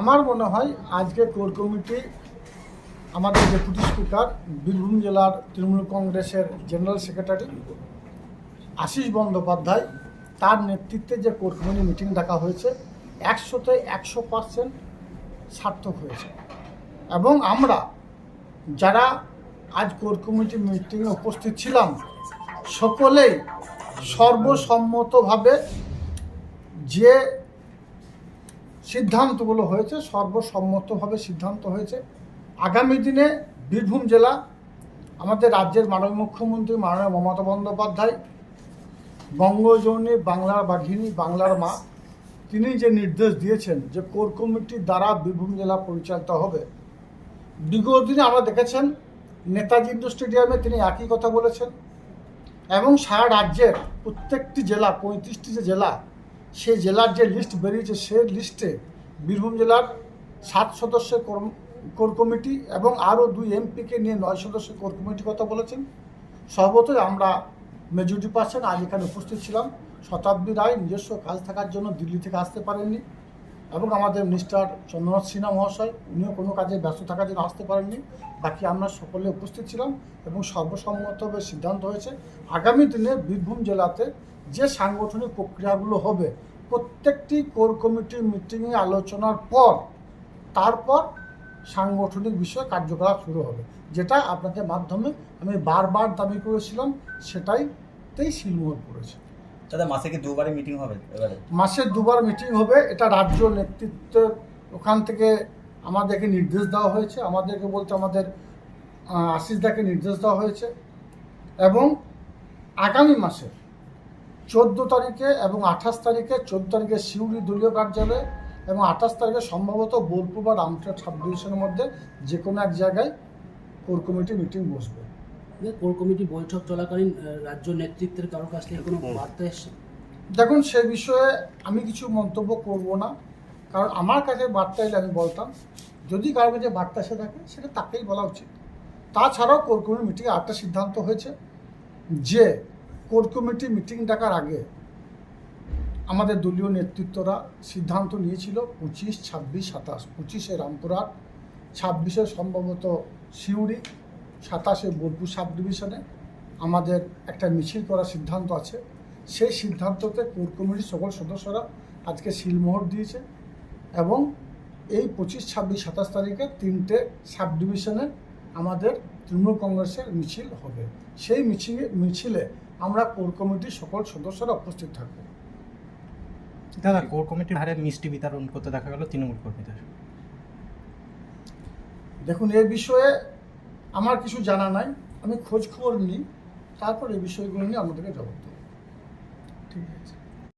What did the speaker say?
আমার মনে হয় আজকে কোর কমিটি আমাদের ডেপুটি স্পিকার, বীরভূম জেলার তৃণমূল কংগ্রেসের জেনারেল সেক্রেটারি আশিস বন্দ্যোপাধ্যায়, তার নেতৃত্বে যে কোর কমিটি মিটিং ডাকা হয়েছে, একশোতে একশো পার্সেন্ট সার্থক হয়েছে। এবং আমরা যারা আজ কোর কমিটি মিটিংয়ে উপস্থিত ছিলাম, সকলেই সর্বসম্মতভাবে যে সিদ্ধান্তগুলো হয়েছে, সর্বসম্মতভাবে সিদ্ধান্ত হয়েছে। আগামী দিনে বীরভূম জেলা, আমাদের রাজ্যের মাননীয় মুখ্যমন্ত্রী মাননীয় মমতা বন্দ্যোপাধ্যায় বঙ্গজননী বাংলার বাঘিনী, বাংলার মা, তিনি যে নির্দেশ দিয়েছেন যে কোর কমিটির দ্বারা বীরভূম জেলা পরিচালিত হবে, বিগত দিনে আমরা দেখেছেন নেতাজি ইন্ডোর স্টেডিয়ামে তিনি একই কথা বলেছেন। এবং সারা রাজ্যের প্রত্যেকটি জেলা, পঁয়ত্রিশটি যে জেলা সেই জেলার যে লিস্ট বেরিয়েছে, সে লিস্টে বীরভূম জেলার সাত সদস্যের কোর কমিটি এবং আরও দুই এমপিকে নিয়ে নয় সদস্যের কোর কমিটির কথা বলেছেন। সর্বতই আমরা মেজরিটি পার্সেন্ট আজ এখানে উপস্থিত ছিলাম। শতাব্দী রায় নিজস্ব কাজ থাকার জন্য দিল্লি থেকে আসতে পারেননি এবং আমাদের মিস্টার চন্দ্রনাথ সিনহা মহাশয়, উনিও কোনো কাজে ব্যস্ত থাকার জন্য আসতে পারেননি। বাকি আমরা সকলে উপস্থিত ছিলাম এবং সর্বসম্মতভাবে সিদ্ধান্ত হয়েছে, আগামী দিনে বীরভূম জেলাতে যে সাংগঠনিক প্রক্রিয়াগুলো হবে প্রত্যেকটি কোর কমিটির মিটিংয়ে আলোচনার পর তারপর সাংগঠনিক বিষয়ে কার্যকলাপ শুরু হবে। যেটা আপনাদের মাধ্যমে আমি বারবার দাবি করেছিলাম সেটাইতেই শিলমোহর করেছে দাদা মাসে কি দুবারই মিটিং হবে এবারে? মাসে দুবার মিটিং হবে এটা রাজ্য নেতৃত্বের ওখান থেকে আমাদেরকে নির্দেশ দেওয়া হয়েছে আমাদেরকে বলতে আমাদের আহ, আশিসদাকে নির্দেশ দেওয়া হয়েছে। এবং আগামী মাসে চোদ্দ তারিখে এবং আঠাশ তারিখে চোদ্দ তারিখে সিউড়ি দলীয় কার্যালয়ে এবং আঠাশ তারিখে সম্ভবত বোলপুর বা রামপুরহাট সাব ডিভিশনের মধ্যে যে কোনো এক জায়গায় কোর কমিটি মিটিং বসবে। কোর কমিটি বৈঠক চলাকালীন রাজ্য নেতৃত্বের কারও কাছ থেকে কোনো বার্তা এসছে? দেখুন সে বিষয়ে আমি কিছু মন্তব্য করব না। কারণ আমার কাছে বার্তা এলে আমি বলতাম যদি কারও কাছে বার্তা এসে থাকে সেটা তাকেই বলা উচিত। তাছাড়াও কোর কমিটি মিটিংয়ে আরেকটা সিদ্ধান্ত হয়েছে যে কোর কমিটি মিটিং ডাকার আগে আমাদের দলীয় নেতৃত্বরা সিদ্ধান্ত নিয়েছিল পঁচিশ, ছাব্বিশ, সাতাশ। পঁচিশে রামপুরহাট, ছাব্বিশে সম্ভবত সিউড়ি, সাতাশে বোলপুর সাব ডিভিশনে আমাদের একটা মিছিল করার সিদ্ধান্ত আছে। সেই সিদ্ধান্ততে কোর কমিটির সকল সদস্যরা আজকে সিলমোহর দিয়েছে এবং এই পঁচিশ, ছাব্বিশ, সাতাশ তারিখে তিনটে সাব ডিভিশনে আমাদের তৃণমূল কংগ্রেসের মিছিল হবে। সেই মিছিলে মিছিলে আমরা কোর কমিটির সকল সদস্যরা উপস্থিত থাকব। দাদা কোর কমিটির হারে মিষ্টি বিতরণ করতে দেখা গেল তৃণমূল কর্মীদের। দেখুন এর বিষয়ে আমার কিছু জানা নাই আমি খোঁজ খবর নিই তারপর এই বিষয়গুলো নিয়ে আমাদেরকে জবাব দেবো। ঠিক আছে।